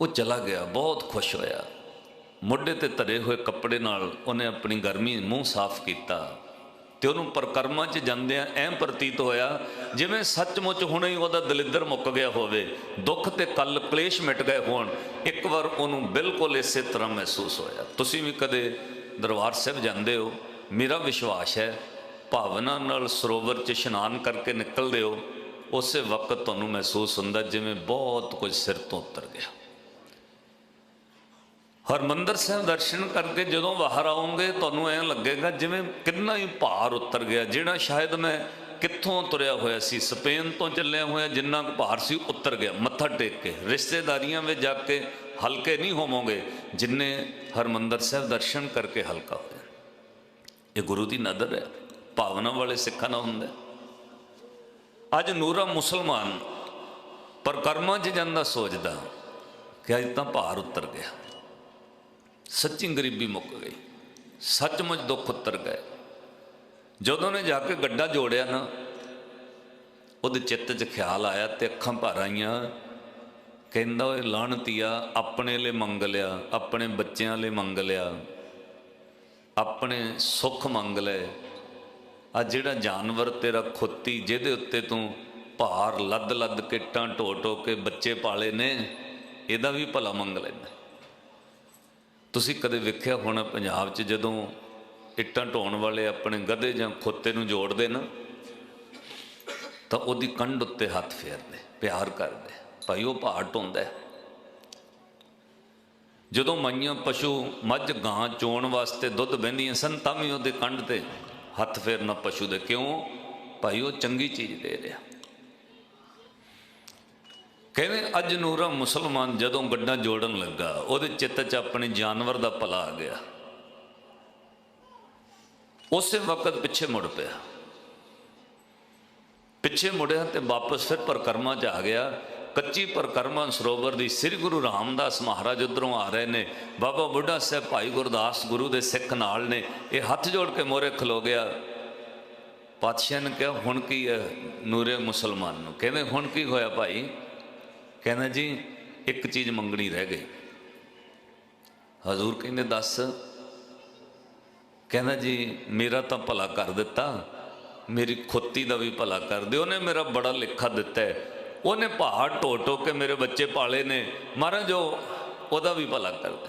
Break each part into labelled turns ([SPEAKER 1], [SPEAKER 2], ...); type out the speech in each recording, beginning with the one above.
[SPEAKER 1] ਉਹ ਚਲਾ ਗਿਆ, ਬਹੁਤ ਖੁਸ਼ ਹੋਇਆ। ਮੋਢੇ ਤੇ ਧਰੇ ਹੋਏ ਕੱਪੜੇ ਨਾਲ ਉਹਨੇ ਆਪਣੀ ਗਰਮੀ ਮੂੰਹ ਸਾਫ਼ ਕੀਤਾ ਤੇ ਉਹਨੂੰ ਪਰਕਰਮਾਂ 'ਚ ਜਾਂਦਿਆਂ ਐਂ ਪ੍ਰਤੀਤ ਹੋਇਆ ਜਿਵੇਂ ਸੱਚਮੁੱਚ ਹੁਣੇ ਹੀ ਉਹਦਾ ਦਲਿੱਦਰ ਮੁੱਕ ਗਿਆ ਹੋਵੇ, ਦੁੱਖ ਤੇ ਕੱਲ ਕਲੇਸ਼ ਮਿਟ ਗਏ ਹੋਣ। ਇੱਕ ਵਾਰ ਉਹਨੂੰ ਬਿਲਕੁਲ ਇਸੇ ਤਰ੍ਹਾਂ ਮਹਿਸੂਸ ਹੋਇਆ। ਤੁਸੀਂ ਵੀ ਕਦੇ ਦਰਬਾਰ ਸਾਹਿਬ ਜਾਂਦੇ ਹੋ? ਮੇਰਾ ਵਿਸ਼ਵਾਸ ਹੈ, ਭਾਵਨਾ ਨਾਲ ਸਰੋਵਰ 'ਚ ਇਸ਼ਨਾਨ ਕਰਕੇ ਨਿਕਲਦੇ ਹੋ, ਉਸੇ ਵਕਤ ਤੁਹਾਨੂੰ ਮਹਿਸੂਸ ਹੁੰਦਾ ਜਿਵੇਂ ਬਹੁਤ ਕੁਝ ਸਿਰ ਤੋਂ ਉਤਰ ਗਿਆ। ਹਰਮੰਦਰ ਸਾਹਿਬ ਦਰਸ਼ਨ ਕਰਕੇ ਜਦੋਂ ਬਾਹਰ ਆਉਂਗੇ, ਤੁਹਾਨੂੰ ਐਂ ਲੱਗੇਗਾ ਜਿਵੇਂ ਕਿੰਨਾ ਹੀ ਭਾਰ ਉਤਰ ਗਿਆ, ਜਿਹੜਾ ਸ਼ਾਇਦ ਮੈਂ ਕਿੱਥੋਂ ਤੁਰਿਆ ਹੋਇਆ ਸੀ, ਸਪੇਨ ਤੋਂ ਚੱਲਿਆ ਹੋਇਆ ਜਿੰਨਾ ਕੁ ਭਾਰ ਸੀ, ਉਤਰ ਗਿਆ ਮੱਥਾ ਟੇਕ ਕੇ। ਰਿਸ਼ਤੇਦਾਰੀਆਂ ਵਿੱਚ ਜਾ ਕੇ ਹਲਕੇ ਨਹੀਂ ਹੋਵੋਗੇ, ਜਿੰਨੇ ਹਰਮੰਦਰ ਸਾਹਿਬ ਦਰਸ਼ਨ ਕਰਕੇ ਹਲਕਾ ਹੋਇਆ। ਇਹ ਗੁਰੂ ਦੀ ਨਦਰ ਹੈ, ਭਾਵਨਾ ਵਾਲੇ ਸਿੱਖਾਂ ਨਾਲ ਹੁੰਦਾ ਅੱਜ ਨੂਰਾ ਮੁਸਲਮਾਨ ਪਰ ਕਰਮਾਂ 'ਚ ਜਾਂਦਾ ਸੋਚਦਾ ਕਿ ਅੱਜ ਤਾਂ ਭਾਰ ਉਤਰ ਗਿਆ। ਸੱਚੀ ਗਰੀਬੀ ਮੁੱਕ ਗਈ। ਸੱਚਮੁੱਚ ਦੁੱਖ ਉਤਰ ਗਏ। ਜਦੋਂ ਨੇ ਜਾ ਕੇ ਗੱਡਾ ਜੋੜਿਆ ਨਾ, ਉਹਦੇ ਚਿੱਤ 'ਚ ਖਿਆਲ ਆਇਆ ਤੇ ਅੱਖਾਂ ਭਰ ਆਈਆਂ। ਕਹਿੰਦਾ, ਓਏ ਲਾਣਤੀਆ ਆਪਣੇ ਲਈ ਮੰਗ ਲਿਆ, ਆਪਣੇ ਬੱਚਿਆਂ ਲਈ ਮੰਗ ਲਿਆ, ਆਪਣੇ ਸੁੱਖ ਮੰਗ ਲਏ ਆ ਜਿਹੜਾ ਜਾਨਵਰ ਤੇਰਾ ਖੁੱਤੀ, ਜਿਹਦੇ ਉੱਤੇ ਤੂੰ ਭਾਰ ਲੱਦ ਲੱਦ ਕੇ ਟਾਂ ਢੋ ਢੋ ਕੇ ਬੱਚੇ ਪਾਲੇ ਨੇ, ਇਹਦਾ ਵੀ ਭਲਾ ਮੰਗ ਲੈਂਦਾ। ਤੁਸੀਂ ਕਦੇ ਵੇਖਿਆ ਹੋਣਾ ਪੰਜਾਬ 'ਚ ਜਦੋਂ ਇੱਟਾਂ ਢੋਣ ਵਾਲੇ ਆਪਣੇ ਗਧੇ ਜਾਂ ਖੋਤੇ ਨੂੰ ਜੋੜਦੇ ਨਾ, ਤਾਂ ਉਹਦੀ ਕੰਢ ਉੱਤੇ ਹੱਥ ਫੇਰਦੇ, ਪਿਆਰ ਕਰਦੇ, ਭਾਈ ਉਹ ਭਾਰ ਢੋਂਦਾ ਜਦੋਂ ਮਾਈਆਂ ਪਸ਼ੂ ਮੱਝ ਗਾਂ ਚੋਣ ਵਾਸਤੇ ਦੁੱਧ ਬਹਿੰਦੀਆਂ ਸਨ, ਤਾਂ ਵੀ ਉਹਦੇ ਕੰਢ ਤੇ ਹੱਥ ਫੇਰਨਾ ਪਸ਼ੂ ਦੇ ਕਿਉਂ? ਭਾਈ ਉਹ ਚੰਗੀ ਚੀਜ਼ ਦੇ ਰਿਹਾ। ਕਹਿੰਦੇ ਅੱਜ ਨੂਰਾ ਮੁਸਲਮਾਨ ਜਦੋਂ ਗੱਡਾਂ ਜੋੜਨ ਲੱਗਾ, ਉਹਦੇ ਚਿੱਤ 'ਚ ਆਪਣੇ ਜਾਨਵਰ ਦਾ ਭਲਾ ਆ ਗਿਆ। ਉਸੇ ਵਕਤ ਪਿੱਛੇ ਮੁੜ ਪਿਆ। ਪਿੱਛੇ ਮੁੜਿਆ ਤੇ ਵਾਪਸ ਫਿਰ ਪਰਕਰਮਾ 'ਚ ਆ ਗਿਆ। ਕੱਚੀ ਪਰਕਰਮਾ ਸਰੋਵਰ ਦੀ ਸ੍ਰੀ ਗੁਰੂ ਰਾਮਦਾਸ ਮਹਾਰਾਜ ਉਧਰੋਂ ਆ ਰਹੇ ਨੇ। ਬਾਬਾ ਬੁੱਢਾ ਸਾਹਿਬ ਭਾਈ ਗੁਰਦਾਸ ਗੁਰੂ ਦੇ ਸਿੱਖ ਨਾਲ ਨੇ। ਇਹ ਹੱਥ ਜੋੜ ਕੇ ਮੋਰੇ ਖਲੋ ਗਿਆ। ਪਾਤਸ਼ਾਹ ਨੇ ਕਿਹਾ, ਹੁਣ ਕੀ ਹੈ ਨੂਰੇ ਮੁਸਲਮਾਨ ਨੂੰ? ਕਹਿੰਦੇ, ਹੁਣ ਕੀ ਹੋਇਆ ਭਾਈ? ਕਹਿੰਦਾ ਜੀ, ਇੱਕ ਚੀਜ਼ ਮੰਗਣੀ ਰਹਿ ਗਈ। ਹਜ਼ੂਰ ਕਹਿੰਦੇ, ਦੱਸ। ਕਹਿੰਦਾ ਜੀ, ਮੇਰਾ ਤਾਂ ਭਲਾ ਕਰ ਦਿੱਤਾ। ਮੇਰੀ ਖੁੱਤੀ ਦਾ ਵੀ ਭਲਾ ਕਰ ਦਿਓ। ਉਹਨੇ ਮੇਰਾ ਬੜਾ ਲਿਖਾ ਦਿੱਤਾ ਉਹਨੇ ਪਹਾੜ ਢੋ ਢੋ ਕੇ ਮੇਰੇ ਬੱਚੇ ਪਾਲੇ ਨੇ। ਮਹਾਰਾਜ, ਉਹ ਉਹਦਾ ਵੀ ਭਲਾ ਕਰਦਾ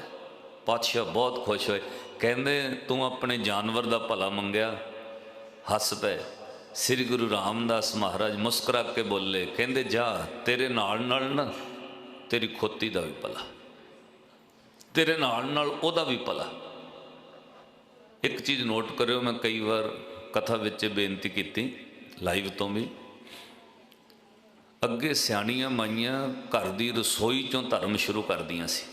[SPEAKER 1] ਪਾਤਸ਼ਾਹ ਬਹੁਤ ਖੁਸ਼ ਹੋਏ। ਕਹਿੰਦੇ, ਤੂੰ ਆਪਣੇ ਜਾਨਵਰ ਦਾ ਭਲਾ ਮੰਗਿਆ। ਹੱਸ ਪਏ। ਸ੍ਰੀ ਗੁਰੂ ਰਾਮਦਾਸ ਮਹਾਰਾਜ ਮੁਸਕਰਾ ਕੇ ਬੋਲੇ, ਕਹਿੰਦੇ, ਜਾ, ਤੇਰੇ ਨਾਲ ਨਾਲ ਨਾ ਤੇਰੀ ਖੋਤੀ ਦਾ ਵੀ ਭਲਾ। ਤੇਰੇ ਨਾਲ ਨਾਲ ਉਹਦਾ ਵੀ ਭਲਾ। ਇੱਕ ਚੀਜ਼ ਨੋਟ ਕਰਿਓ, ਮੈਂ ਕਈ ਵਾਰ ਕਥਾ ਵਿੱਚ ਬੇਨਤੀ ਕੀਤੀ, ਲਾਈਵ ਤੋਂ ਵੀ। ਅੱਗੇ ਸਿਆਣੀਆਂ ਮਾਈਆਂ ਘਰ ਦੀ ਰਸੋਈ ਚੋਂ ਧਰਮ ਸ਼ੁਰੂ ਕਰਦੀਆਂ ਸੀ।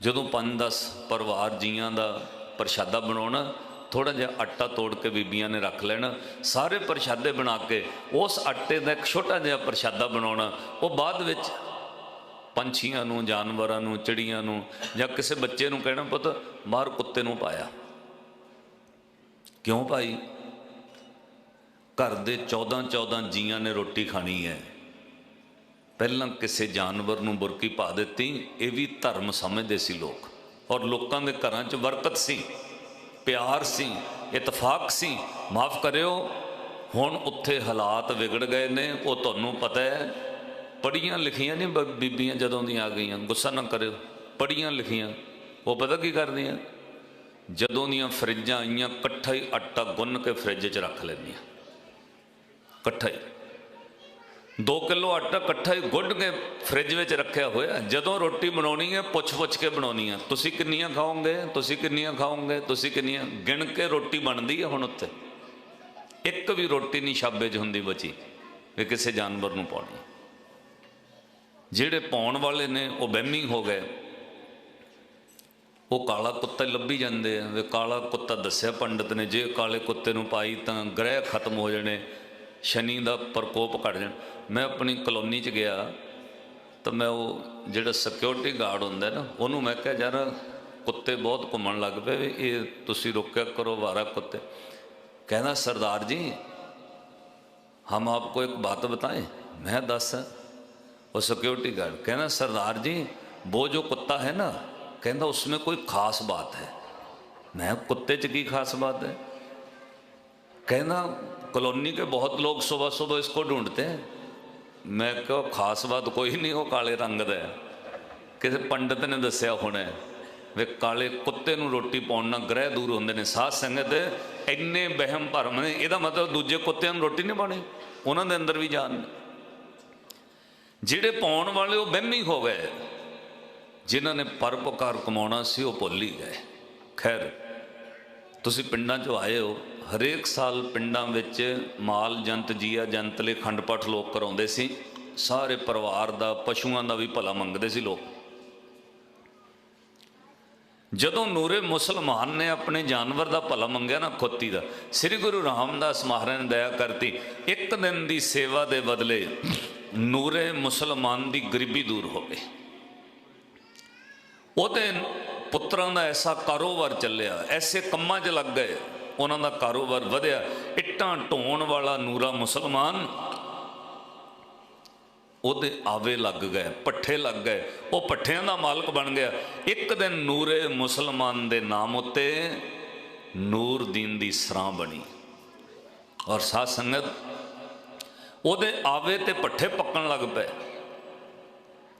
[SPEAKER 1] ਜਦੋਂ 5-10 ਪਰਿਵਾਰ ਜੀਆਂ ਦਾ ਪ੍ਰਸ਼ਾਦਾ ਬਣਾਉਣਾ ਥੋੜਾ ਜਿਹਾ ਆਟਾ ਤੋੜ ਕੇ ਬੀਬੀਆਂ ਨੇ ਰੱਖ ਲੈਣਾ। ਸਾਰੇ ਪ੍ਰਸ਼ਾਦੇ ਬਣਾ ਕੇ ਉਸ ਆਟੇ ਦਾ ਇੱਕ ਛੋਟਾ ਜਿਹਾ ਪ੍ਰਸ਼ਾਦਾ ਬਣਾਉਣਾ। ਉਹ ਬਾਅਦ ਵਿੱਚ ਪੰਛੀਆਂ ਨੂੰ, ਜਾਨਵਰਾਂ ਨੂੰ, ਚਿੜੀਆਂ ਨੂੰ ਜਾਂ ਕਿਸੇ ਬੱਚੇ ਨੂੰ ਕਹਿਣਾ, ਪੁੱਤ ਬਾਹਰ ਕੁੱਤੇ ਨੂੰ ਪਾਇਆ। ਕਿਉਂ ਭਾਈ? ਘਰ ਦੇ 14 14 ਜੀਆਂ ਨੇ ਰੋਟੀ ਖਾਣੀ ਹੈ। ਪਹਿਲਾਂ ਕਿਸੇ ਜਾਨਵਰ ਨੂੰ ਬੁਰਕੀ ਪਾ ਦਿੱਤੀ। ਇਹ ਵੀ ਧਰਮ ਸਮਝਦੇ ਸੀ ਲੋਕ। ਔਰ ਲੋਕਾਂ ਦੇ ਘਰਾਂ 'ਚ ਬਰਕਤ ਸੀ। ਪਿਆਰ ਸੀ, ਇਤਫਾਕ ਸੀ, ਮਾਫ ਕਰਿਓ। ਹੁਣ ਉੱਥੇ ਹਾਲਾਤ ਵਿਗੜ ਗਏ ਨੇ, ਉਹ ਤੁਹਾਨੂੰ ਪਤਾ ਹੈ। ਪੜੀਆਂ ਲਿਖੀਆਂ ਨਹੀਂ ਬ- ਬੀਬੀਆਂ ਜਦੋਂ ਦੀਆਂ ਆ ਗਈਆਂ, ਗੁੱਸਾ ਨਾ ਕਰਿਓ। ਪੜੀਆਂ ਲਿਖੀਆਂ, ਉਹ ਪਤਾ ਕੀ ਕਰਦੀਆਂ? ਜਦੋਂ ਦੀਆਂ ਫਰਿੱਜਾਂ ਆਈਆਂ, ਇਕੱਠਾ ਹੀ ਆਟਾ ਗੁੰਨ ਕੇ ਫਰਿੱਜ 'ਚ ਰੱਖ ਲੈਂਦੀਆਂ। ਇਕੱਠਾ ਹੀ। 2 ਕਿਲੋ ਆਟਾ ਇਕੱਠਾ ਹੀ ਗੁੱਡ ਕੇ ਫ੍ਰਿਜ ਵਿੱਚ ਰੱਖਿਆ ਹੋਇਆ। ਜਦੋਂ ਰੋਟੀ ਬਣਾਉਣੀ ਹੈ, ਪੁੱਛ-ਪੁੱਛ ਕੇ ਬਣਾਉਣੀ ਹੈ ਤੁਸੀਂ ਕਿੰਨੀਆਂ ਖਾਓਗੇ? ਤੁਸੀਂ ਕਿੰਨੀਆਂ ਖਾਓਗੇ? ਤੁਸੀਂ ਕਿੰਨੀਆਂ? ਗਿਣ ਕੇ ਰੋਟੀ ਬਣਦੀ ਹੈ ਹੁਣ ਉੱਤੇ ਇੱਕ ਵੀ ਰੋਟੀ ਨਹੀਂ ਛਾਬੇ 'ਚ ਹੁੰਦੀ ਬਚੀ, ਵੀ ਕਿਸੇ ਜਾਨਵਰ ਨੂੰ ਪਾਉਣੀ। ਜਿਹੜੇ ਪਾਉਣ ਵਾਲੇ ਨੇ, ਉਹ ਬਹਿਮੀ ਹੋ ਗਏ। ਉਹ ਕਾਲਾ ਕੁੱਤਾ ਲੱਭੀ ਜਾਂਦੇ ਆ। ਵੀ ਕਾਲਾ ਕੁੱਤਾ ਦੱਸਿਆ ਪੰਡਤ ਨੇ, ਜੇ ਕਾਲੇ ਕੁੱਤੇ ਨੂੰ ਪਾਈ ਤਾਂ ਗ੍ਰਹਿ ਖਤਮ ਹੋ ਜਾਣੇ। ਸ਼ਨੀ ਦਾ ਪ੍ਰਕੋਪ ਘਟ ਜਾਣ ਮੈਂ ਆਪਣੀ ਕਲੋਨੀ 'ਚ ਗਿਆ ਤਾਂ ਮੈਂ ਉਹ ਜਿਹੜਾ ਸਿਕਿਉਰਿਟੀ ਗਾਰਡ ਹੁੰਦਾ ਨਾ ਉਹਨੂੰ ਮੈਂ ਕਿਹਾ ਯਾਰ ਕੁੱਤੇ ਬਹੁਤ ਘੁੰਮਣ ਲੱਗ ਪਏ ਵੀ ਇਹ ਤੁਸੀਂ ਰੋਕਿਆ ਕਰੋ ਵਾਰਾ ਕੁੱਤੇ ਕਹਿੰਦਾ ਸਰਦਾਰ ਜੀ हम आपको एक बात बताएं मैं दस वो सिक्योरिटी गार्ड कहना सरदार जी वो जो कुत्ता है ना कहना उसमें कोई खास बात है मैं कुत्ते च की खास बात है कहना कॉलोनी के बहुत लोग सुबह सुबह इसको ढूंढते हैं मैं कहो खास बात कोई नहीं वो काले रंग ਦਾ ਹੈ ਕਿਸੇ ਪੰਡਤ ਨੇ ਦੱਸਿਆ ਹੋਣਾ ਵੇ ਕਾਲੇ ਕੁੱਤੇ ਨੂੰ ਰੋਟੀ ਪਾਉਣ ਨਾਲ ਗ੍ਰਹਿ ਦੂਰ ਹੁੰਦੇ ਨੇ ਸਾਧ ਸੰਗਤ ਇੰਨੇ ਵਹਿਮ ਭਰਮ ਨੇ ਇਹਦਾ ਮਤਲਬ ਦੂਜੇ ਕੁੱਤਿਆਂ ਨੂੰ ਰੋਟੀ ਨਹੀਂ ਪਾਣੀ ਉਹਨਾਂ ਦੇ ਅੰਦਰ ਵੀ ਜਾਨ ਨੇ ਜਿਹੜੇ ਪਾਉਣ ਵਾਲੇ ਉਹ ਵਹਿਮੀ ਹੋ ਗਏ ਜਿਨ੍ਹਾਂ ਨੇ ਪਰਪਕਾਰ ਕਮਾਉਣਾ ਸੀ ਉਹ ਭੁੱਲ ਹੀ ਗਏ ਖੈਰ ਤੁਸੀਂ ਪਿੰਡਾਂ 'ਚੋਂ ਆਏ ਹੋ ਹਰੇਕ ਸਾਲ ਪਿੰਡਾਂ ਵਿੱਚ ਮਾਲ ਜੰਤ, ਜੀਆ ਜੰਤ ਲਈ ਖੰਡ ਪਾਠ ਲੋਕ ਕਰਾਉਂਦੇ ਸੀ। ਸਾਰੇ ਪਰਿਵਾਰ ਦਾ, ਪਸ਼ੂਆਂ ਦਾ ਵੀ ਭਲਾ ਮੰਗਦੇ ਸੀ ਲੋਕ। ਜਦੋਂ ਨੂਰੇ ਮੁਸਲਮਾਨ ਨੇ ਆਪਣੇ ਜਾਨਵਰ ਦਾ ਭਲਾ ਮੰਗਿਆ ਨਾ, ਖੋਤੀ ਦਾ, ਸ੍ਰੀ ਗੁਰੂ ਰਾਮਦਾਸ ਮਹਾਰਾਜ ਨੇ ਦਇਆ ਕਰਤੀ, ਇੱਕ ਦਿਨ ਦੀ ਸੇਵਾ ਦੇ ਬਦਲੇ ਨੂਰੇ ਮੁਸਲਮਾਨ ਦੀ ਗਰੀਬੀ ਦੂਰ ਹੋ ਗਈ। ਉਹਦੇ ਪੁੱਤਰਾਂ ਦਾ ਐਸਾ ਕਾਰੋਬਾਰ ਚੱਲਿਆ, ਐਸੇ ਕੰਮਾਂ 'ਚ ਲੱਗ ਗਏ। ਉਹਨਾਂ ਦਾ ਕਾਰੋਬਾਰ ਵਧਿਆ। ਇੱਟਾਂ ਢੋਣ ਵਾਲਾ ਨੂਰਾ ਮੁਸਲਮਾਨ ਉਹਦੇ ਆਵੇ ਲੱਗ ਗਏ ਪੱਠੇ ਲੱਗ ਗਏ। ਉਹ ਪੱਠਿਆਂ ਦਾ ਮਾਲਕ ਬਣ ਗਿਆ। ਇੱਕ ਦਿਨ ਨੂਰੇ ਮੁਸਲਮਾਨ ਦੇ ਨਾਮ ਉੱਤੇ ਨੂਰਦੀਨ ਦੀ ਸਰਾਂ ਬਣੀ। ਔਰ ਸਾਧ ਸੰਗਤ, ਉਹਦੇ ਆਵੇ ਤੇ ਪੱਠੇ ਪੱਕਣ ਲੱਗ ਪਏ।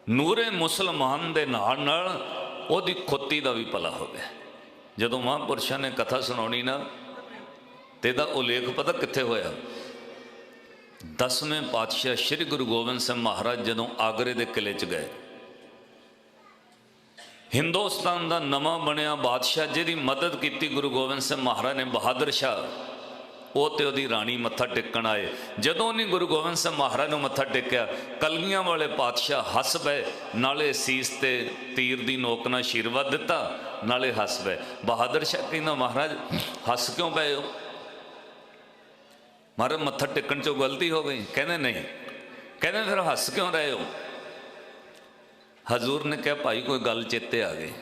[SPEAKER 1] ਨੂਰੇ ਮੁਸਲਮਾਨ ਦੇ ਨਾਲ ਨਾਲ ਉਹਦੀ ਖੁੱਤੀ ਦਾ ਵੀ ਭਲਾ ਹੋ ਗਿਆ ਜਦੋਂ ਮਹਾਂਪੁਰਸ਼ਾਂ ਨੇ ਕਥਾ ਸੁਣਾਉਣੀ ਨਾ ਤੇ ਇਹਦਾ ਉਲੇਖ ਪਤਾ ਕਿੱਥੇ ਹੋਇਆ? ਦਸਵੇਂ ਪਾਤਸ਼ਾਹ ਸ੍ਰੀ ਗੁਰੂ ਗੋਬਿੰਦ ਸਿੰਘ ਮਹਾਰਾਜ ਜਦੋਂ ਆਗਰੇ ਦੇ ਕਿਲੇ 'ਚ ਗਏ। ਹਿੰਦੁਸਤਾਨ ਦਾ ਨਵਾਂ ਬਣਿਆ ਬਾਦਸ਼ਾਹ ਜਿਹਦੀ ਮਦਦ ਕੀਤੀ ਗੁਰੂ ਗੋਬਿੰਦ ਸਿੰਘ ਮਹਾਰਾਜ ਨੇ, ਬਹਾਦਰ ਸ਼ਾਹ, ਉਹ ਤੇ ਉਹਦੀ ਰਾਣੀ ਮੱਥਾ ਟੇਕਣ ਆਏ। ਜਦੋਂ ਉਹਨੇ ਗੁਰੂ ਗੋਬਿੰਦ ਸਿੰਘ ਮਹਾਰਾਜ ਨੂੰ ਮੱਥਾ ਟੇਕਿਆ, ਕਲਗੀਆਂ ਵਾਲੇ ਪਾਤਸ਼ਾਹ ਹੱਸ ਪਏ, ਨਾਲੇ ਸੀਸ ਤੇ ਤੀਰ ਦੀ ਨੋਕ ਨਾਲ ਆਸ਼ੀਰਵਾਦ ਦਿੱਤਾ, ਨਾਲੇ ਹੱਸ ਪਏ। ਬਹਾਦਰ ਸ਼ਾਹ ਕਹਿੰਦਾ, ਮਹਾਰਾਜ, ਹੱਸ ਕਿਉਂ ਪਏ ਹੋ? ਮਾਰੇ ਮੱਥਾ ਟੇਕਣ ਚੋਂ ਗਲਤੀ ਹੋ ਗਈ ਕਹਿੰਦੇ ਨਹੀਂ। ਕਹਿੰਦੇ ਫਿਰ ਹੱਸ ਕਿਉਂ ਰਹੇ ਹੋ? ਹਜ਼ੂਰ ਨੇ ਕਿਹਾ, ਭਾਈ, ਕੋਈ ਗੱਲ ਚੇਤੇ ਆ ਗਈ।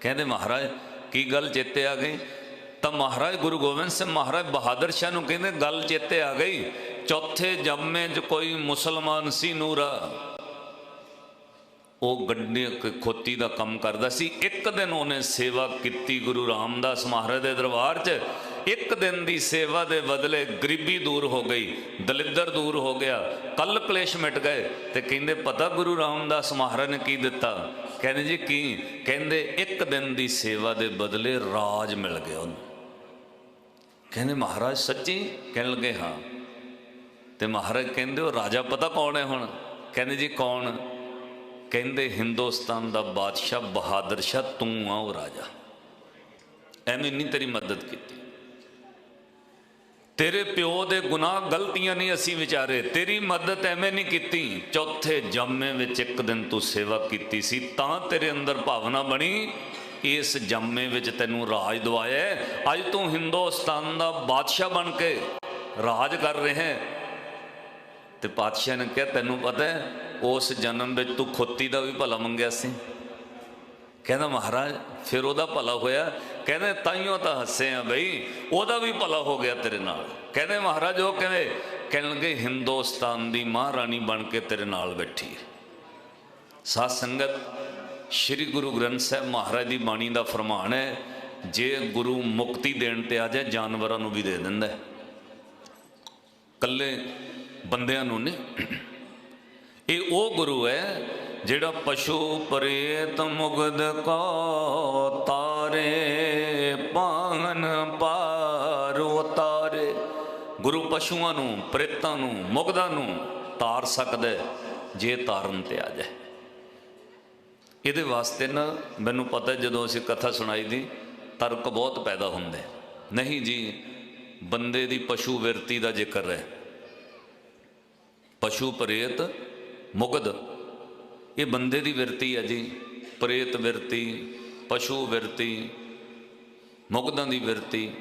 [SPEAKER 1] ਕਹਿੰਦੇ, ਮਹਾਰਾਜ, ਕੀ ਗੱਲ ਚੇਤੇ ਆ ਗਈ? ਤਾਂ ਮਹਾਰਾਜ ਗੁਰੂ ਗੋਬਿੰਦ ਸਿੰਘ, ਮਹਾਰਾਜ ਬਹਾਦਰ ਸ਼ਾਹ ਨੂੰ ਕਹਿੰਦੇ, ਗੱਲ ਚੇਤੇ ਆ ਗਈ। ਚੌਥੇ ਜੰਮੇ 'ਚ ਕੋਈ ਮੁਸਲਮਾਨ ਸੀ ਨੂਰਾ। ਉਹ ਗੱਡੀ ਖੋਤੀ ਦਾ ਕੰਮ ਕਰਦਾ ਸੀ। ਇੱਕ ਦਿਨ ਉਹਨੇ ਸੇਵਾ ਕੀਤੀ ਗੁਰੂ ਰਾਮਦਾਸ ਮਹਾਰਾਜ ਦੇ ਦਰਬਾਰ 'ਚ। ਇੱਕ ਦਿਨ ਦੀ ਸੇਵਾ ਦੇ ਬਦਲੇ ਗਰੀਬੀ ਦੂਰ ਹੋ ਗਈ, ਦਲਿੱਦਰ ਦੂਰ ਹੋ ਗਿਆ। ਕੱਲ ਕਲੇਸ਼ ਮਿਟ ਗਏ ਤੇ ਕਹਿੰਦੇ, ਪਤਾ ਗੁਰੂ ਰਾਮਦਾਸ ਮਹਾਰਾਜ ਨੇ ਕੀ ਦਿੱਤਾ? ਕਹਿੰਦੇ ਜੀ, ਕੀ? ਕਹਿੰਦੇ, ਇੱਕ ਦਿਨ ਦੀ ਸੇਵਾ ਦੇ ਬਦਲੇ ਰਾਜ ਮਿਲ ਗਿਆ ਉਹਨੂੰ। ਕਹਿੰਦੇ, ਮਹਾਰਾਜ ਸੱਚੀ? ਕਹਿਣ ਲੱਗੇ, ਹਾਂ। ਤੇ ਮਹਾਰਾਜ ਕਹਿੰਦੇ, ਉਹ ਰਾਜਾ ਪਤਾ ਕੌਣ ਹੈ ਹੁਣ? ਕਹਿੰਦੇ ਜੀ, ਕੌਣ? ਕਹਿੰਦੇ, ਹਿੰਦੁਸਤਾਨ ਦਾ ਬਾਦਸ਼ਾਹ ਬਹਾਦਰ ਸ਼ਾਹ, ਤੂੰ ਆ, ਉਹ ਰਾਜਾ। ਐਵੇਂ ਨਹੀਂ ਤੇਰੀ ਮਦਦ ਕੀਤੀ। ਤੇਰੇ ਪਿਓ ਦੇ ਗੁਨਾਹ ਗਲਤੀਆਂ ਨਹੀਂ ਅਸੀਂ ਵਿਚਾਰੇ, ਤੇਰੀ ਮਦਦ ਐਵੇਂ ਨਹੀਂ ਕੀਤੀ। ਚੌਥੇ ਜਾਮੇ ਵਿੱਚ ਇੱਕ ਦਿਨ ਤੂੰ ਸੇਵਾ ਕੀਤੀ ਸੀ, ਤਾਂ ਤੇਰੇ ਅੰਦਰ ਭਾਵਨਾ ਬਣੀ, ਇਸ ਜਾਮੇ ਵਿੱਚ ਤੈਨੂੰ ਰਾਜ ਦਵਾਇਆ ਅੱਜ ਤੂੰ ਹਿੰਦੁਸਤਾਨ ਦਾ ਬਾਦਸ਼ਾਹ ਬਣ ਕੇ ਰਾਜ ਕਰ ਰਿਹਾ ਹੈ। ਤੇ ਪਾਤਸ਼ਾਹ ਨੇ ਕਿਹਾ, ਤੈਨੂੰ ਪਤਾ ਹੈ, ਉਸ ਜਨਮ ਵਿੱਚ ਤੂੰ ਖੋਤੀ ਦਾ ਵੀ ਭਲਾ ਮੰਗਿਆ ਸੀ? ਕਹਿੰਦਾ, ਮਹਾਰਾਜ, ਫਿਰ ਉਹਦਾ ਭਲਾ ਹੋਇਆ। ਕਹਿੰਦੇ ਤਾਈਓ ਤਾਂ ਹੱਸੇ ਆ ਬਈ, ਉਹਦਾ ਵੀ ਭਲਾ ਹੋ ਗਿਆ ਤੇਰੇ ਨਾਲ। ਕਹਿੰਦੇ ਮਹਾਰਾਜ, ਉਹ ਕਹਿੰਦੇ, ਕਹਿਣਗੇ ਹਿੰਦੁਸਤਾਨ ਦੀ ਮਹਾਰਾਣੀ ਬਣ ਕੇ ਤੇਰੇ ਨਾਲ ਬੈਠੀ ਹੈ। ਸਾਧ ਸੰਗਤ, ਸ੍ਰੀ ਗੁਰੂ ਗ੍ਰੰਥ ਸਾਹਿਬ ਮਹਾਰਾਜ ਦੀ ਬਾਣੀ ਦਾ ਫਰਮਾਨ ਹੈ, ਜੇ ਗੁਰੂ ਮੁਕਤੀ ਦੇਣ ਤੇ ਆ ਜਾਏ, ਜਾਨਵਰਾਂ ਨੂੰ ਵੀ ਦੇ ਦਿੰਦਾ ਹੈ। ਕੱਲੇ ਬੰਦਿਆਂ ਨੂੰ ਨਹੀਂ। ਇਹ ਉਹ ਗੁਰੂ ਹੈ, ਜਿਹੜਾ ਪਸ਼ੂ ਪ੍ਰੇਤ ਮੁਗਦ ਕੋ ਤਾਰੇ ਪਸ਼ੂਆਂ ਨੂੰ, ਪ੍ਰੇਤਾਂ ਨੂੰ, ਮੁਗਧਾਂ ਨੂੰ ਤਾਰ ਸਕਦਾ ਜੇ ਤਾਰਨ ਤੇ ਆ ਜਾਏ। ਇਹਦੇ ਵਾਸਤੇ ਨਾ ਮੈਨੂੰ ਪਤਾ ਜਦੋਂ ਅਸੀਂ ਕਥਾ ਸੁਣਾਈ ਦੀ, ਤਰਕ ਬਹੁਤ ਪੈਦਾ ਹੁੰਦੇ ਨਹੀਂ ਜੀ, ਬੰਦੇ ਦੀ ਪਸ਼ੂ ਵਿਰਤੀ ਦਾ ਜ਼ਿਕਰ ਹੈ। ਪਸ਼ੂ ਪ੍ਰੇਤ, ਮੁਗਧ, ਇਹ ਬੰਦੇ ਦੀ ਵਿਰਤੀ ਹੈ ਜੀ। ਪ੍ਰੇਤ ਵਿਰਤੀ, ਪਸ਼ੂ ਵਿਰਤੀ, ਮੁਗਧਾਂ ਦੀ ਵਿਰਤੀ।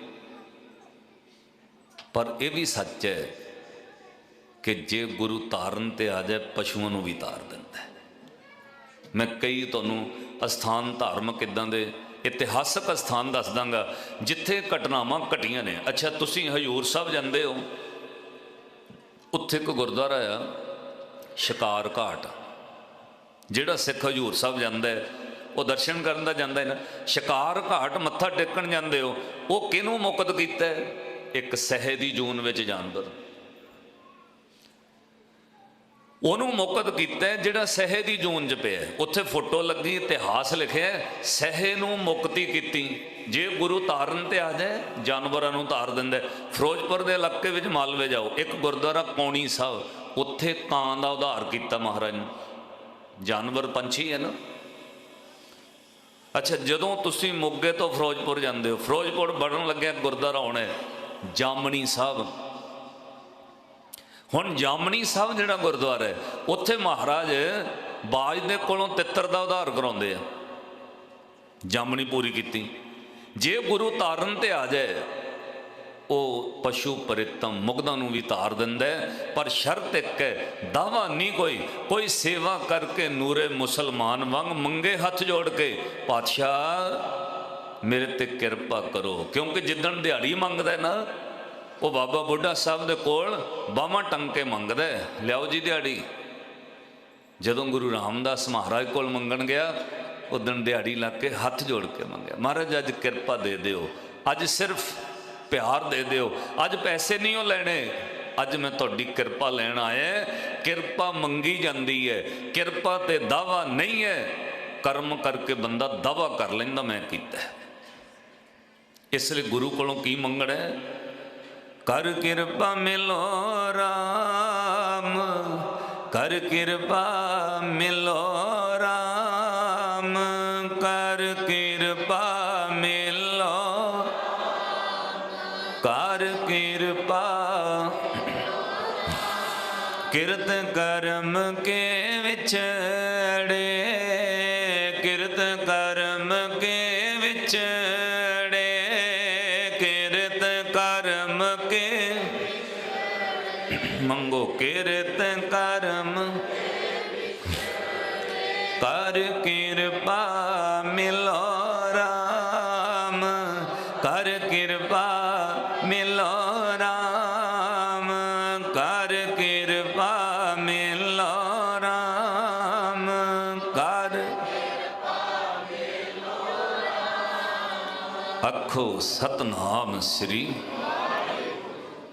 [SPEAKER 1] ਪਰ ਇਹ ਵੀ ਸੱਚ ਹੈ ਕਿ ਜੇ ਗੁਰੂ ਤਾਰਨ ਤੇ ਆ ਜਾਏ, ਪਸ਼ੂਆਂ ਨੂੰ ਵੀ ਤਾਰ ਦਿੰਦਾ ਮੈਂ ਕਈ ਤੁਹਾਨੂੰ ਅਸਥਾਨ ਧਾਰਮਿਕ ਇਦਾਂ ਦੇ ਇਤਿਹਾਸਕ ਅਸਥਾਨ ਦੱਸ ਦਾਂਗਾ, ਜਿੱਥੇ ਘਟਨਾਵਾਂ ਘਟੀਆਂ ਨੇ। ਅੱਛਾ, ਤੁਸੀਂ ਹਜੂਰ ਸਾਹਿਬ ਜਾਂਦੇ ਹੋ। ਉੱਥੇ ਇੱਕ ਗੁਰਦੁਆਰਾ ਆ, ਸ਼ਿਕਾਰ ਘਾਟ। ਜਿਹੜਾ ਸਿੱਖ ਹਜੂਰ ਸਾਹਿਬ ਜਾਂਦਾ ਉਹ ਦਰਸ਼ਨ ਕਰਨ ਦਾ ਜਾਂਦਾ ਹੈ ਨਾ। ਸ਼ਿਕਾਰ ਘਾਟ ਮੱਥਾ ਟੇਕਣ ਜਾਂਦੇ ਹੋ, ਉਹ ਕਿਹਨੂੰ ਮੁਕਤ ਕੀਤਾ ਹੈ? ਇੱਕ ਸਹਿ ਦੀ ਜੂਨ ਵਿੱਚ ਜਾਨਵਰ। ਉਹਨੂੰ ਮੁਕਤ ਕੀਤਾ ਜਿਹੜਾ ਸਹਿ ਦੀ ਜੂਨ 'ਚ ਪਿਆ ਉੱਥੇ ਫੋਟੋ ਲੱਗੀ ਇਤਿਹਾਸ ਲਿਖਿਆ ਹੈ, ਸਹਿ ਨੂੰ ਮੁਕਤੀ ਕੀਤੀ। ਜੇ ਗੁਰੂ ਤਾਰਨ ਤੇ ਆ ਜਾਏ ਜਾਨਵਰਾਂ ਨੂੰ ਤਾਰ ਦਿੰਦਾ ਫਿਰੋਜ਼ਪੁਰ ਦੇ ਇਲਾਕੇ ਵਿੱਚ ਮਾਲਵੇ ਜਾਓ ਇੱਕ ਗੁਰਦੁਆਰਾ ਕੌਣੀ ਸਾਹਿਬ ਉੱਥੇ ਕਾਂ ਦਾ ਉਧਾਰ ਕੀਤਾ ਮਹਾਰਾਜ ਨੇ। ਜਾਨਵਰ ਪੰਛੀ ਹੈ ਨਾ। ਅੱਛਾ ਜਦੋਂ ਤੁਸੀਂ ਮੋਗੇ ਤੋਂ ਫਿਰੋਜ਼ਪੁਰ ਜਾਂਦੇ ਹੋ ਫਿਰੋਜ਼ਪੁਰ ਬਣਨ ਲੱਗਿਆ ਗੁਰਦੁਆਰਾ ਆਉਣਾ ਜਾਮਣੀ ਸਾਹਿਬ। ਹੁਣ ਜਾਮਣੀ ਸਾਹਿਬ ਜਿਹੜਾ ਗੁਰਦੁਆਰਾ ਹੈ, ਉੱਥੇ ਮਹਾਰਾਜ ਬਾਜ ਦੇ ਕੋਲੋਂ ਤਿੱਤਰ ਦਾ ਉਧਾਰ ਕਰਾਉਂਦੇ ਆ। ਜਾਮਣੀ ਪੂਰੀ ਕੀਤੀ। ਜੇ ਗੁਰੂ ਤਾਰਨ ਤੇ ਆ ਜਾਏ, ਉਹ ਪਸ਼ੂ ਪਰਿਤਮ ਮੁਗਧਾਂ ਨੂੰ ਵੀ ਤਾਰ ਦਿੰਦਾ ਪਰ ਸ਼ਰਤ ਇੱਕ ਹੈ, ਦਾਵਾ ਨਹੀਂ ਕੋਈ। ਕੋਈ ਸੇਵਾ ਕਰਕੇ ਨੂਰੇ ਮੁਸਲਮਾਨ ਵਾਂਗ ਮੰਗੇ ਹੱਥ ਜੋੜ ਕੇ, ਪਾਤਸ਼ਾਹ ਮੇਰੇ ਤੇ ਕਿਰਪਾ ਕਰੋ, ਕਿਉਂਕਿ ਜਿੱਦਣ ਦਿਹਾੜੀ ਮੰਗਦਾ ਨਾ, ਉਹ ਬਾਬਾ ਬੁੱਢਾ ਸਾਹਿਬ ਦੇ ਕੋਲ ਬਾਹਾਂ ਟੰਗ ਕੇ ਮੰਗਦਾ ਲਿਆਓ ਜੀ ਦਿਹਾੜੀ। ਜਦੋਂ ਗੁਰੂ ਰਾਮਦਾਸ ਮਹਾਰਾਜ ਕੋਲ ਮੰਗਣ ਗਿਆ, ਉਦੋਂ ਦਿਹਾੜੀ ਲਾ ਕੇ ਹੱਥ ਜੋੜ ਕੇ ਮੰਗਿਆ। ਮਹਾਰਾਜ, ਅੱਜ ਕਿਰਪਾ ਦੇ ਦਿਓ। ਅੱਜ ਸਿਰਫ ਪਿਆਰ ਦੇ ਦਿਓ। ਅੱਜ ਪੈਸੇ ਨਹੀਂ ਉਹ ਲੈਣੇ। ਅੱਜ ਮੈਂ ਤੁਹਾਡੀ ਕਿਰਪਾ ਲੈਣ ਆਇਆ ਕਿਰਪਾ ਮੰਗੀ ਜਾਂਦੀ ਹੈ। ਕਿਰਪਾ ਤੇ ਦਾਵਾ ਨਹੀਂ ਹੈ। ਕਰਮ ਕਰਕੇ ਬੰਦਾ ਦਾਵਾ ਕਰ ਲੈਂਦਾ, ਮੈਂ ਕੀਤਾ ਇਸ ਲਈ ਗੁਰੂ ਕੋਲੋਂ ਕੀ ਮੰਗਣਾ ਹੈ? ਕਰ ਕਿਰਪਾ ਮਿਲੋ ਰਾਮ, ਕਰ ਕਿਰਪਾ ਮਿਲੋ ਰਾਮ, ਕਰ ਕਿਰਪਾ ਮਿਲੋ, ਕਰ ਕਿਰਪਾ। ਕਿਰਤ ਕਰਮ ਕੇ ਵਿੱਚ ਅੱਖੋ ਸਤਨਾਮ ਸ੍ਰੀ।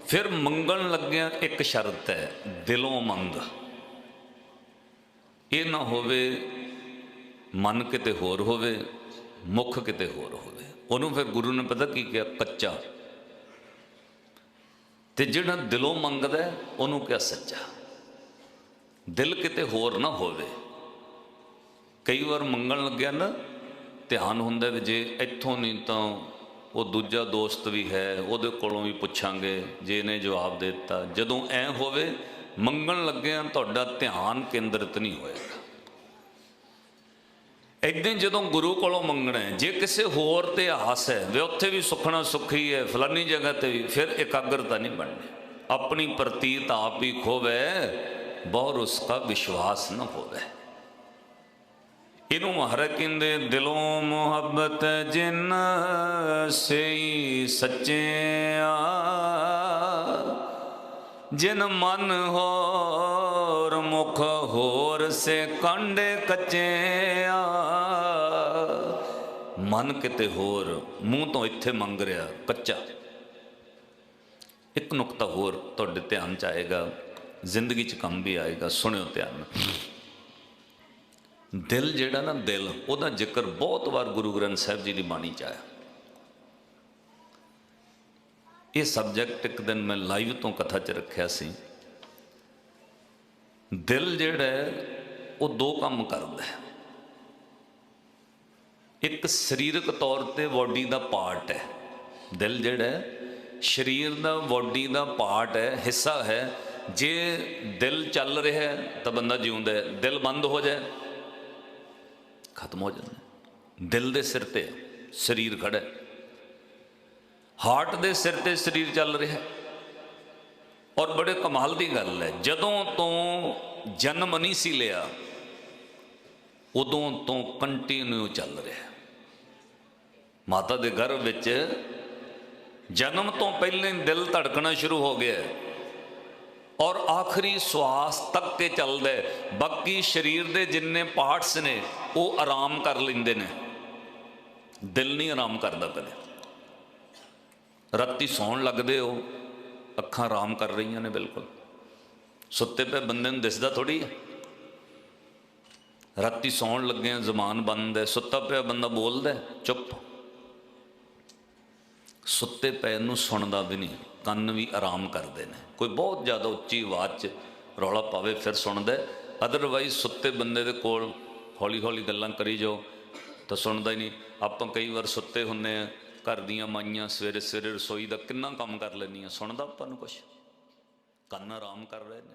[SPEAKER 1] ਫਿਰ ਮੰਗਣ ਲੱਗਿਆ ਇੱਕ ਸ਼ਰਤ ਹੈ, ਦਿਲੋਂ ਮੰਗ। ਇਹ ਨਾ ਹੋਵੇ, ਮਨ ਕਿਤੇ ਹੋਰ ਹੋਵੇ, ਮੁਖ ਕਿਤੇ ਹੋਰ ਹੋਵੇ। ਉਹਨੂੰ ਫਿਰ ਗੁਰੂ ਨੇ ਪਤਾ ਕੀ ਕਿਹਾ? ਕੱਚਾ। ਤੇ ਜਿਹੜਾ ਦਿਲੋਂ ਮੰਗਦਾ ਉਹਨੂੰ ਕਿਹਾ ਸੱਚਾ। ਦਿਲ ਕਿਤੇ ਹੋਰ ਨਾ ਹੋਵੇ। ਕਈ ਵਾਰ ਮੰਗਣ ਲੱਗਿਆ ਨਾ, ਧਿਆਨ ਹੁੰਦਾ ਵੀ ਜੇ ਇੱਥੋਂ ਨਹੀਂ ਤਾਂ ਉਹ ਦੂਜਾ ਦੋਸਤ ਵੀ ਹੈ, ਉਹਦੇ ਕੋਲੋਂ ਵੀ ਪੁੱਛਾਂਗੇ, ਜੇ ਇਹਨੇ ਜਵਾਬ ਦੇ ਦਿੱਤਾ। ਜਦੋਂ ਐ ਹੋਵੇ, ਮੰਗਣ ਲੱਗਿਆ ਤੁਹਾਡਾ ਧਿਆਨ ਕੇਂਦਰਿਤ ਨਹੀਂ ਹੋਏਗਾ। ਇਦਾਂ ਜਦੋਂ ਗੁਰੂ ਕੋਲੋਂ ਮੰਗਣਾ ਹੈ, ਜੇ ਕਿਸੇ ਹੋਰ ਤੇ ਆਸ ਹੈ, ਵੀ ਉੱਥੇ ਵੀ ਸੁਖਣਾ ਸੁਖੀ ਹੈ, ਫਲਾਨੀ ਜਗ੍ਹਾ ਤੇ ਵੀ, ਫਿਰ ਇਕਾਗਰਤਾ ਨਹੀਂ ਬਣਨੀ। ਆਪਣੀ ਪ੍ਰਤੀਤ ਆਪ ਹੀ ਖੋਵੇ, ਬਹੁਰ ਉਸਕਾ ਵਿਸ਼ਵਾਸ ਨਾ ਹੋਵੇ। ਇਹਨੂੰ ਹਰ ਕਹਿੰਦੇ ਦਿਲੋਂ ਮੁਹੱਬਤ ਜਿਨ ਸਈ ਸੱਚਿਆ। ਜਿਨ ਮਨ ਹੋਰ, ਮੁਖ ਹੋਰ ਸੇ ਕੰਡੇ ਕੱਚਿਆ। ਮਨ ਕਿਤੇ ਹੋਰ, ਮੂੰਹ ਤੋਂ ਇੱਥੇ ਮੰਗ ਰਿਹਾ ਕੱਚਾ। ਇੱਕ ਨੁਕਤਾ ਹੋਰ ਤੁਹਾਡੇ ਧਿਆਨ ਚ ਆਏਗਾ, ਜ਼ਿੰਦਗੀ ਚ ਕੰਮ ਵੀ ਆਏਗਾ, ਸੁਣਿਓ ਧਿਆਨ। ਨਾਲ ਦਿਲ ਜਿਹੜਾ ਨਾ ਦਿਲ, ਉਹਦਾ ਜ਼ਿਕਰ ਬਹੁਤ ਵਾਰ ਗੁਰੂ ਗ੍ਰੰਥ ਸਾਹਿਬ ਜੀ ਦੀ ਬਾਣੀ ਚ ਆਇਆ। ਇਹ ਸਬਜੈਕਟ ਇੱਕ ਦਿਨ ਮੈਂ ਲਾਈਵ ਤੋਂ ਕਥਾ ਚ ਰੱਖਿਆ ਸੀ। ਦਿਲ ਜਿਹੜਾ ਉਹ ਦੋ ਕੰਮ ਕਰਦਾ ਹੈ। ਇੱਕ ਸਰੀਰਕ ਤੌਰ ਤੇ ਬਾਡੀ ਦਾ ਪਾਰਟ ਹੈ। ਦਿਲ ਜਿਹੜਾ ਸਰੀਰ ਦਾ ਬਾਡੀ ਦਾ ਪਾਰਟ ਹੈ, ਹਿੱਸਾ ਹੈ। ਜੇ ਦਿਲ ਚੱਲ ਰਿਹਾ ਹੈ, ਤਾਂ ਬੰਦਾ ਜਿਉਂਦਾ ਹੈ। ਦਿਲ ਬੰਦ ਹੋ ਜਾਏ। ਖਤਮ ਹੋ ਜਾਂਦਾ ਦਿਲ ਦੇ ਸਿਰ ਤੇ ਸਰੀਰ ਖੜਾ ਹਾਰਟ ਦੇ ਸਿਰ ਤੇ ਸਰੀਰ ਚੱਲ ਰਿਹਾ ਔਰ ਬੜੇ ਕਮਾਲ ਦੀ ਗੱਲ ਹੈ, ਜਦੋਂ ਤੋਂ ਜਨਮ ਨਹੀਂ ਸੀ ਲਿਆ, ਉਦੋਂ ਤੋਂ ਕੰਟੀਨਿਊ ਚੱਲ ਰਿਹਾ ਮਾਤਾ ਦੇ ਗਰਭ ਵਿੱਚ ਜਨਮ ਤੋਂ ਪਹਿਲਾਂ ਹੀ ਦਿਲ ਧੜਕਣਾ ਸ਼ੁਰੂ ਹੋ ਗਿਆ ਔਰ ਆਖਰੀ ਸਵਾਸ ਤੱਕ ਕੇ ਚੱਲਦਾ ਬਾਕੀ ਸਰੀਰ ਦੇ ਜਿੰਨੇ ਪਾਰਟਸ ਨੇ ਉਹ ਆਰਾਮ ਕਰ ਲੈਂਦੇ ਨੇ। ਦਿਲ ਨਹੀਂ ਆਰਾਮ ਕਰਦਾ ਕਦੇ। ਰਾਤੀ ਸੌਣ ਲੱਗਦੇ ਹੋ, ਅੱਖਾਂ ਆਰਾਮ ਕਰ ਰਹੀਆਂ ਨੇ ਬਿਲਕੁਲ। ਸੁੱਤੇ ਪਏ ਬੰਦੇ ਨੂੰ ਦਿਸਦਾ ਥੋੜੀ ਹੈ ਰਾਤੀ ਸੌਣ ਲੱਗੇ ਆ ਜ਼ੁਬਾਨ ਬੰਦ ਹੈ। ਸੁੱਤਾ ਪਿਆ ਬੰਦਾ ਬੋਲਦਾ ਚੁੱਪ। ਸੁੱਤੇ ਪਏ ਨੂੰ ਸੁਣਦਾ ਵੀ ਨਹੀਂ, ਕੰਨ ਵੀ ਆਰਾਮ ਕਰਦੇ ਨੇ। ਕੋਈ ਬਹੁਤ ਜ਼ਿਆਦਾ ਉੱਚੀ ਆਵਾਜ਼ 'ਚ ਰੌਲਾ ਪਾਵੇ, ਫਿਰ ਸੁਣਦਾ ਅਦਰਵਾਈਜ਼ ਸੁੱਤੇ ਬੰਦੇ ਦੇ ਕੋਲ ਹੌਲੀ ਹੌਲੀ ਗੱਲਾਂ ਕਰੀ ਜਾਓ, ਤਾਂ ਸੁਣਦਾ ਹੀ ਨਹੀਂ। ਆਪਾਂ ਕਈ ਵਾਰ ਸੁੱਤੇ ਹੁੰਨੇ ਆ, ਘਰ ਦੀਆਂ ਮਾਈਆਂ ਸਵੇਰੇ ਸਵੇਰੇ ਰਸੋਈ ਦਾ ਕਿੰਨਾ ਕੰਮ ਕਰ ਲੈਂਦੀਆਂ, ਸੁਣਦਾ ਆਪਾਂ ਨੂੰ ਕੁਛ? ਕੰਨ ਆਰਾਮ ਕਰ ਰਹੇ ਨੇ।